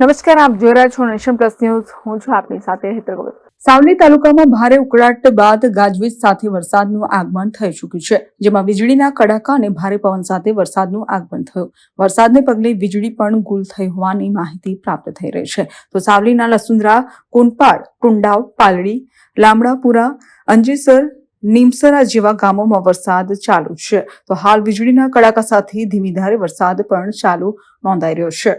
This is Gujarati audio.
નમસ્કાર, આપ જોઈ રહ્યા છો નેશન પ્લસ ન્યૂઝ. હું છું આપની સાથે હેતર ગોવિંદ. સાવલી તાલુકામાં ભારે ઉકળાટ બાદ ગાજવીજ સાથે વરસાદનું આગમન થઈ ચૂક્યું છે, જેમાં વીજળીના કડાકા અને ભારે પવન સાથે વરસાદનું આગમન થયું. વરસાદને પગલે વીજળી પણ ગુલ થઈ હોવાની માહિતી પ્રાપ્ત થઈ રહી છે. તો સાવલીના લસુંદરા, કોનપાડ, કુંડાવ, પાલડી, લામડાપુરા, અંજીસર, નીમસરા જેવા ગામોમાં વરસાદ ચાલુ છે. તો હાલ વીજળીના કડાકા સાથે ધીમી ધારે વરસાદ પણ ચાલુ નોંધાઈ રહ્યો છે.